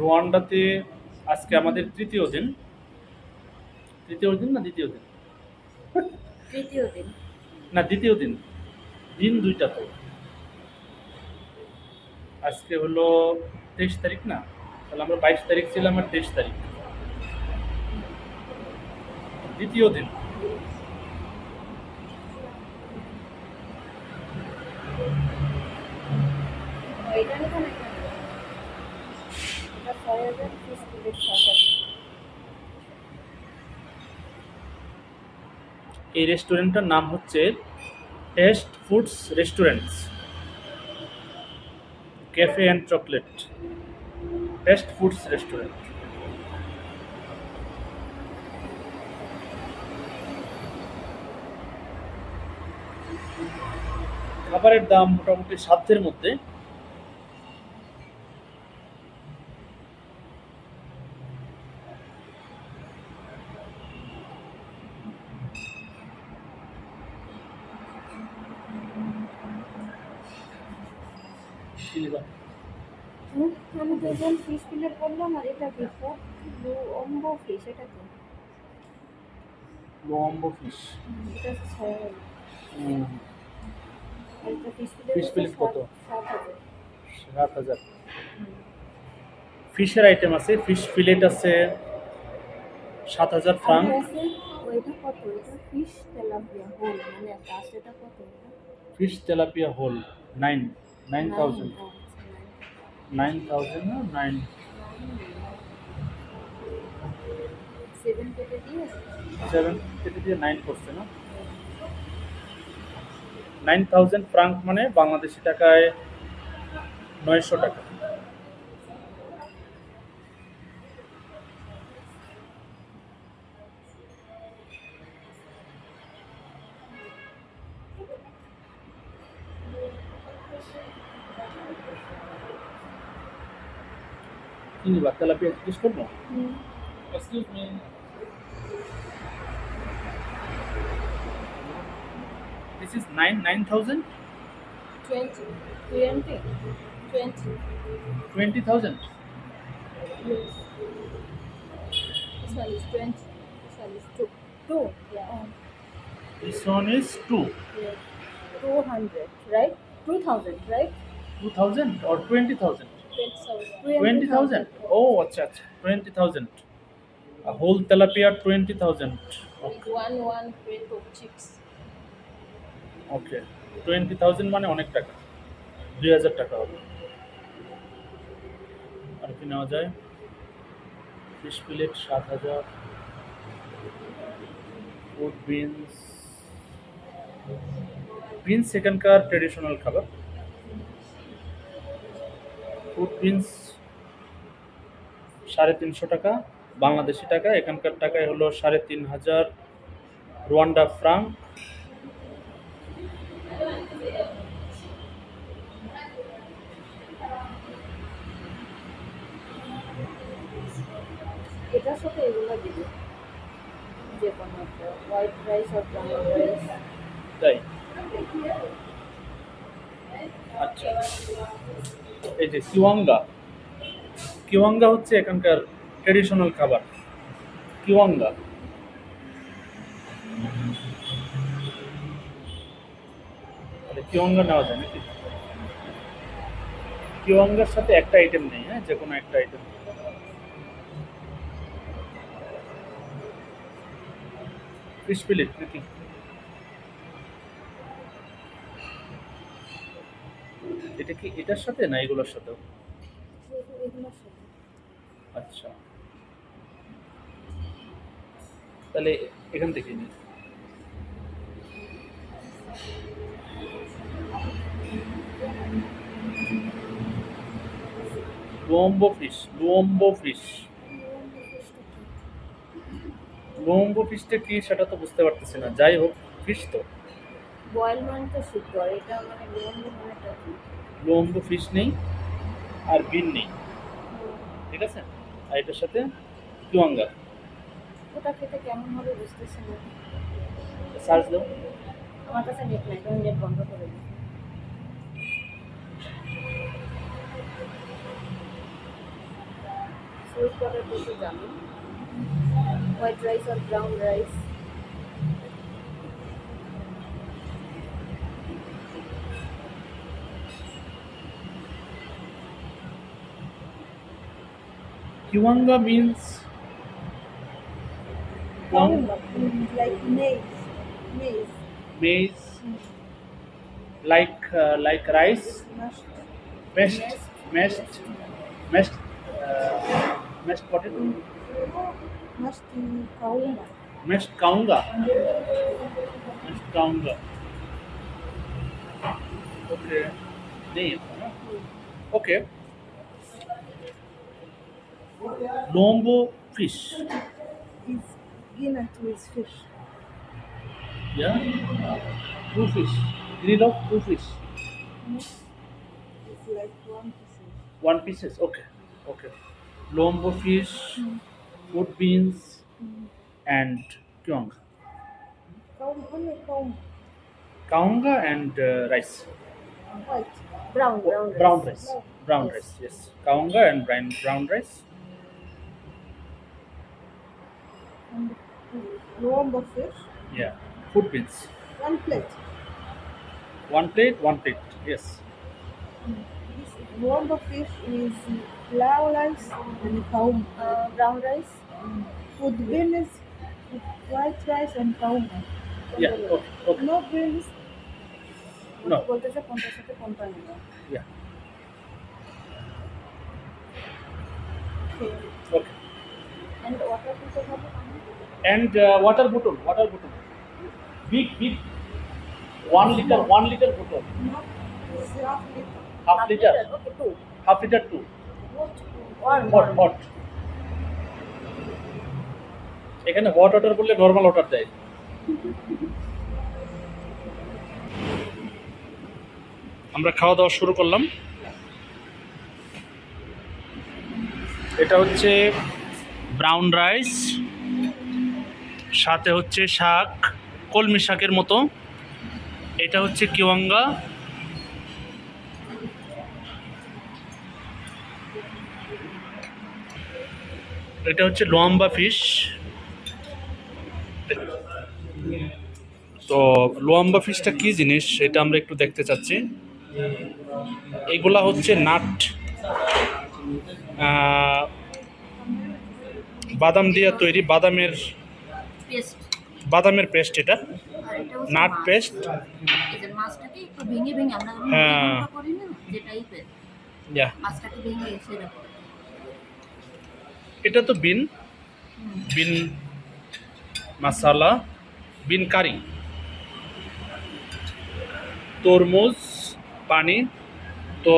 রোয়ান্ডাতে আজকে আমাদের তৃতীয় দিন। তৃতীয় দিন না দ্বিতীয় দিন? তৃতীয় দিন। না দ্বিতীয় দিন। দিন দুইটা তো। আজকে হলো তেইশ তারিখ না? তাহলে আমরা বাইশ তারিখ ছিলাম আর তেইশ তারিখ। দ্বিতীয় দিন। হাজার এই রেস্টুরেন্টটার নাম হচ্ছে Taste Foods restaurants. Cafe and chocolate. Taste Foods restaurant. খাবারের দাম মোটামুটি সাধ্যের মধ্যে। নিবা? আমি দুজন ফিশ প্লেট বললাম আর এটা কি? অম্বো ফিশ এটা কি? লম্বো ফিশ এটা ছয় ফিশ প্লেট কত? সাত হাজার। সাত ফিশের আইটেম আছে ফিশ ফিলেট আছে সাত হাজার ফ্রাঙ্ক এটা fish tilapia whole nine nine thousand. Nine thousand না? নাইন। সেভেন কেটে দিয়ে? সেভেন কেটে দিয়ে নাইন করছে না? নাইন থাউজেন্ড ফ্রাঙ্ক মানে বাংলাদেশি টাকায় নয়শো টাকা। কি নিবা তেলাপিয়া জিজ্ঞেস করবো Excuse me. This is nine nine thousand twenty twenty twenty twenty thousand. Yes. This one is 20. This one is 2. 2? Yeah. This one is two. yeah. 200, right? 2000, right? Two thousand or twenty thousand? 20,000. Twenty thousand. Oh, আচ্ছা আচ্ছা. A whole tilapia twenty thousand. With one, one plate of chips. Okay twenty thousand মানে অনেক টাকা দুই হাজার টাকা হবে আর কি নেওয়া যায় ফিশ প্লেট সাত হাজার ফুড বিনস বিনস এখানকার ট্রেডিশনাল খাবার ফুড বিনস সাড়ে তিনশো টাকা বাংলাদেশি টাকা। এখানকার টাকায় হলো সাড়ে তিন হাজার রোয়ান্ডা ফ্রাঙ্ক। এটার সাথে এগুলো দিবে। যে কোনো হোয়াইট রাইস আর ব্রাউন রাইস তাই? আচ্ছা। এই যে কিওয়াঙ্গা কিওয়াঙ্গা হচ্ছে এখানকার ট্রেডিশনাল খাবার। কিওয়াঙ্গা কিওয়াঙ্গা নেওয়া যায় নাকি? কিওয়াঙ্গার সাথে একটা আইটেম নেই হ্যাঁ? যে কোনো একটা আইটেম ফিশ প্লেট নাকি? এটা কি এটার সাথে না এগুলোর সাথেও? সাথে আচ্ছা। তাহলে এখান থেকে নিই। লোম্বো ফিশ লোম্বো ফিশ। লোম্বো ফিশটা কি সেটা তো বুঝতে পারতেছি না। যাই হোক, ফিশ তো। বয়েল মানে তো আর এটা মানে মানেটা কি? লোম্বো ফিশ নেই আর বিন নেই। ঠিক আছে? আর এটার সাথে কিওয়াঙ্গা ওটা খেতে কেমন হবে বুঝতেছি না। সার্চ দাও। আমার কাছে নেট নাই তুমি নেট বন্ধ করে দিই। সুইট পটেটো জানো। হোয়াইট রাইস আর brown rice Kiwanga means Kaum, like maize. Maize. maize, like uh, like rice, Mashed. mashed, mashed, uh, mashed potato, Mashed kaum. mashed kaunga, mashed kaunga. Okay, नहीं Okay. Lombo fish. Is peanut with fish. Yeah. Two fish. Grill of two fish. It's like one piece. One pieces. Okay. Okay. Lombo fish, wood beans, and kyong. Kaunga and uh, rice. White. Brown, brown rice. Brown rice. Brown Yes. rice. Yes. Kaunga and brown brown rice. And Lombo fish. Yeah. Food beans. One plate. One plate. One plate. Yes. This Lombo fish is flour rice and kaum. Uh, brown rice. Food beans, white rice and kaum. Yeah. Okay. Okay. No beans. No. বলতেছে কোনটার সাথে কোনটা নেব Yeah. Okay. Okay. And water পিসে খাবো And uh, water bottle. Water bottle. Big big. One liter. One liter bottle. Half liter. Half liter. Okay, two. Half liter two. One. Hot hot এখানে hot order করলে normal order দেয় আমরা খাওয়া দাওয়া শুরু করলাম এটা হচ্ছে ব্রাউন রাইস সাথে হচ্ছে শাক, কলমি শাকের মতো। এটা হচ্ছে কিওয়াঙ্গা। এটা হচ্ছে লোয়াম্বা ফিশ। তো লোয়াম্বা ফিশটা কি জিনিস এটা আমরা একটু দেখতে চাচ্ছি। এগুলা হচ্ছে নাট বাদাম দিয়ে তৈরি বাদামের পেস্ট। বাদামের পেস্ট এটা। Nut paste. মাছটাকে একটু ভেঙে ভেঙে আমরা হ্যাঁ। করি না যে টাইপের মাছটাকে ভেঙে সেরকম এটা তো বিন। বিন মাসালা বিন কারি। তরমুজ পানি। তো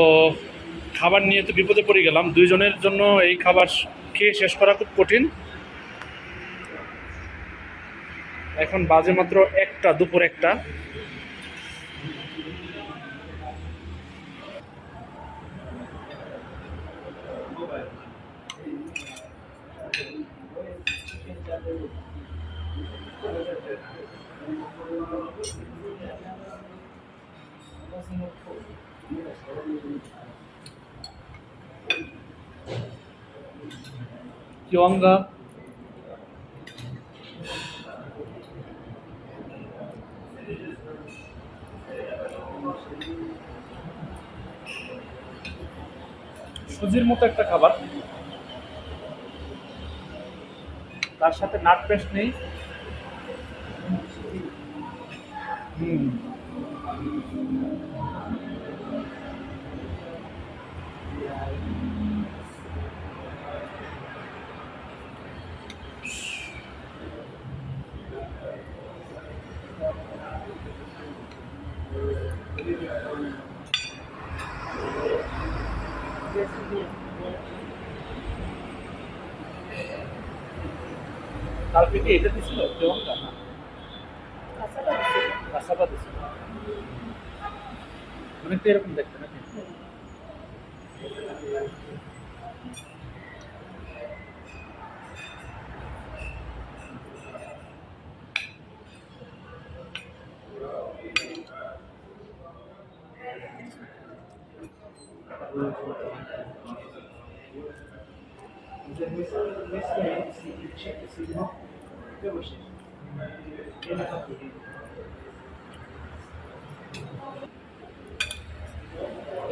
খাবার নিয়ে তো বিপদে পড়ে গেলাম। দুইজনের জন্য এই খাবার খেয়ে শেষ করা খুব কঠিন। এখন বাজে মাত্র একটা দুপুর একটা। কিওয়াঙ্গা সুজির মতো একটা খাবার। তার সাথে নাট পেস্ট নেই। হুম। কালকে কি এটা দিছিল কিওয়াঙ্গা না কাঁচাটা দিছি। কাঁচাটা দিছিল অনেকটা এরকম দেখতে নাকি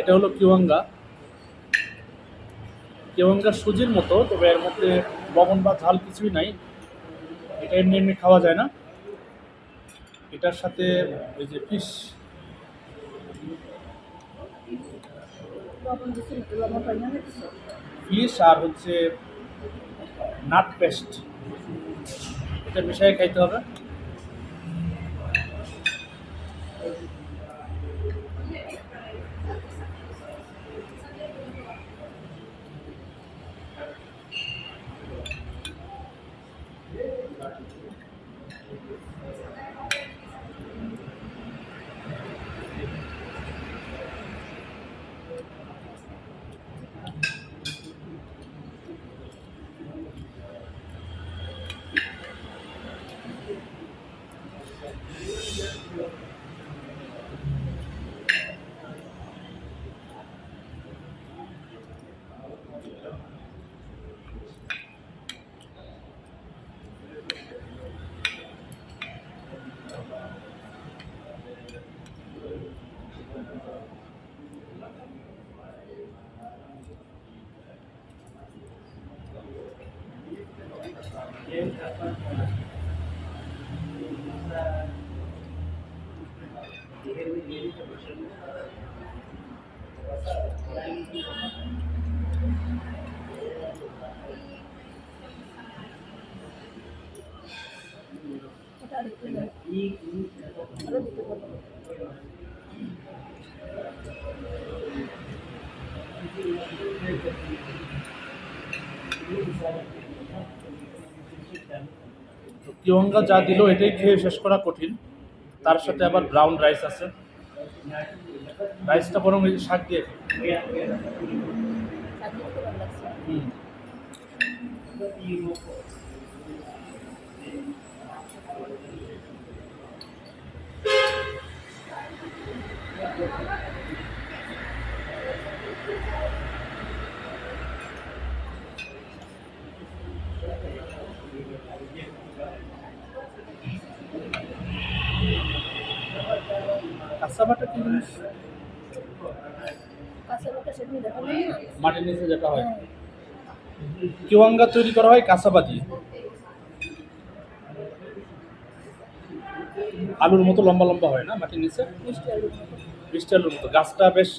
এটা হলো কিওয়াঙ্গা কিওয়াঙ্গা সুজির মতো তবে এর মধ্যে লবণ বা ঝাল কিছুই নাই। এটা এমনি এমনি খাওয়া যায় না। এটার সাথে এই যে ফিশ ফিশ আর হচ্ছে নাট পেস্ট। এটা মিশিয়ে খাইতে হবে। এটা আরেকটু দাও। আরও দিতে পারব তো কিওয়াঙ্গা যা দিল এটাই খেয়ে শেষ করা কঠিন। তার সাথে আবার ব্রাউন রাইস আছে। রাইসটা বরং এই শাক দিয়ে দিতে কাঁচাবাটা কি জিনিস? মাটির নিচে যেটা হয়। কিওয়াঙ্গা তৈরি করা হয় কাঁচাবা দিয়ে। আলুর মতো লম্বা লম্বা হয় না মাটির নিচে? মিষ্টি আলুর মতো। গাছটা বেশ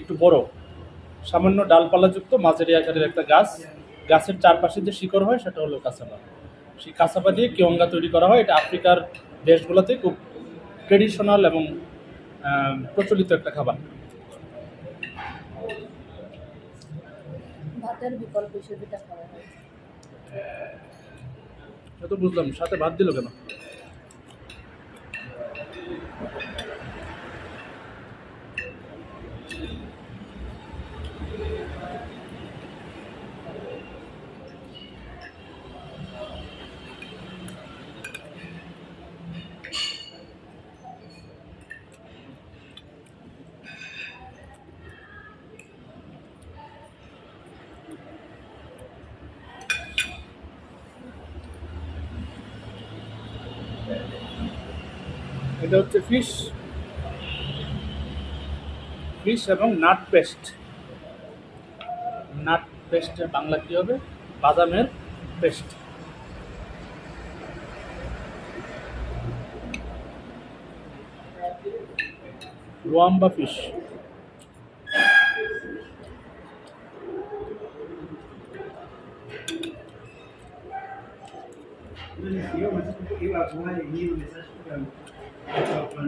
একটু বড়। সামান্য ডালপালাযুক্ত মাঝারি আকারের একটা গাছ। গাছের চারপাশে যে শিকড় হয় সেটা হলো কাঁচাবা সেই কাঁচাবা দিয়ে কিওঙ্গা তৈরি করা হয়। এটা আফ্রিকার দেশগুলোতে খুব ট্রেডিশনাল এবং প্রচলিত একটা খাবার। ভাতের বিকল্প হিসেবে তো বুঝলাম সাথে ভাত দিল কেন? এটা হচ্ছে ফিশ ফিশ এবং নাট পেস্ট নাট পেস্টের বাংলা কী হবে? বাদামের পেস্ট রোয়াম্বা ফিশ Eu, mas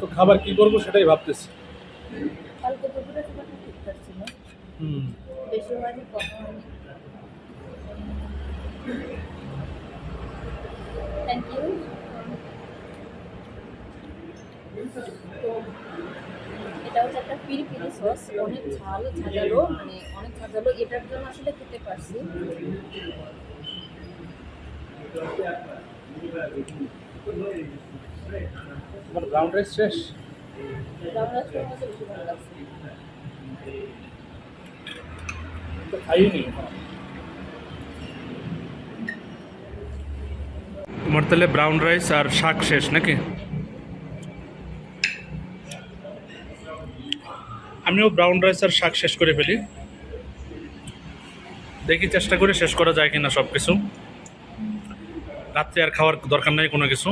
তো খাবার কি করব সেটাই ভাবতেছি। কালকে দুপুরে সময়টা ঠিকঠাক ছিল হুম বেশি হয়নি কম হয়নি থ্যাংক ইউ এটা হচ্ছে একটা পিরি পিরি সস অনেক ঝাল ঝাঁঝালো মানে অনেক ঝাঁঝালো এটার জন্য আসলে খেতে পারছি। তোমার ব্রাউন রাইস শেষ? খাইনি তোমার তাহলে ব্রাউন রাইস আর শাক শেষ নাকি? আমিও ব্রাউন রাইস আর শাক শেষ করে ফেলি। দেখি চেষ্টা করে শেষ করা যায় কিনা সব কিছু রাত্রে আর খাওয়ার দরকার নাই কোনো কিছু।